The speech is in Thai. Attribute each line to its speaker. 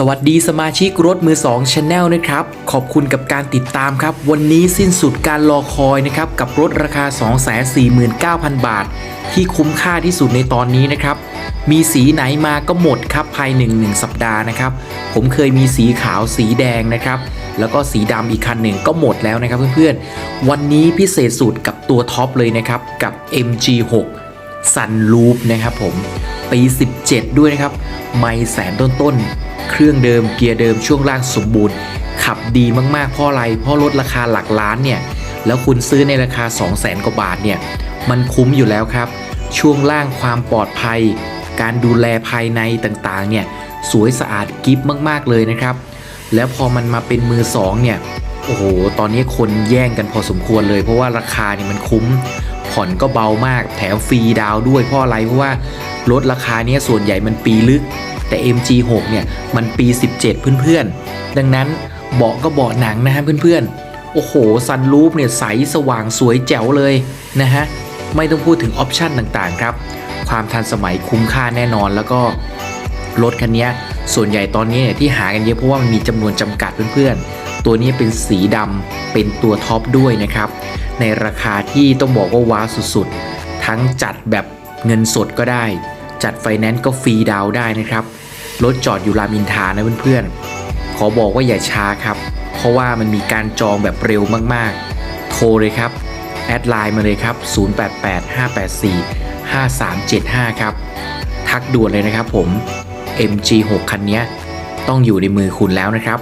Speaker 1: สวัสดีสมาชิกรถมือ2 Channel นะครับ ขอบคุณกับการติดตามครับ วันนี้สิ้นสุดการรอคอยนะครับ กับรถราคา 249,000 บาท ที่คุ้มค่าที่สุดในตอนนี้นะครับ มีสีไหนมาก็หมดครับภายหนึ่งหนึ่งสัปดาห์นะครับ ผมเคยมีสีขาวสีแดงนะครับ แล้วก็สีดำอีกคันหนึ่งก็หมดแล้วนะครับเพื่อนๆ วันนี้พิเศษสุดกับตัวท็อปเลยนะครับกับ MG6 ซันลูปนะครับผมปี 17 ด้วยนะครับ ไม่แสนต้นๆ เครื่องเดิมเกียร์เดิมช่วงล่างสมบูรณ์ ขับดีมากๆ เพราะอะไร เพราะลดราคาหลักล้านเนี่ย แล้วคุณซื้อในราคา 2 0 0แสนกว่าบาทเนี่ย มันคุ้มอยู่แล้วครับ ช่วงล่างความปลอดภัย การดูแลภายในต่างๆ เนี่ย สวยสะอาดกิฟมากๆเลยนะครับ แล้วพอมันมาเป็นมือสองเนี่ย โอ้โห ตอนนี้คนแย่งกันพอสมควรเลย เพราะว่าราคาเนี่ยมันคุ้ม ผ่อนก็เบามาก แถมฟรีดาวด้วยเพราะอะไรเพราะว่ารถราคาเนี้ยส่วนใหญ่มันปีลึก แต่ MG6 เนี่ยมันปี 17 เพื่อนๆ ดังนั้นเบาะก็เบาะหนังนะฮะเพื่อนๆ โอ้โหซันรูฟเนี่ยใสสว่างสวยแจ๋วเลยนะฮะ ไม่ต้องพูดถึงออปชันต่างๆครับ ความทันสมัยคุ้มค่าแน่นอนแล้วก็รถคันนี้ส่วนใหญ่ตอนนี้เนี่ยที่หากันเยอะเพราะว่ามันมีจำนวนจำกัดเพื่อนๆ ตัวนี้เป็นสีดำเป็นตัวท็อปด้วยนะครับ ในราคาที่ต้องบอกว่าว้าวสุดๆ ทั้งจัดแบบเงินสดก็ได้ จัดไฟแนนซ์ก็ฟรีดาวน์ได้นะครับ รถจอดอยู่รามอินทานะเพื่อนๆ ขอบอกว่าอย่าช้าครับ เพราะว่ามันมีการจองแบบเร็วมากๆ โทรเลยครับ แอดไลน์มาเลยครับ 0885845375 ครับ ทักด่วนเลยนะครับผม MG6 คันนี้ต้องอยู่ในมือคุณแล้วนะครับ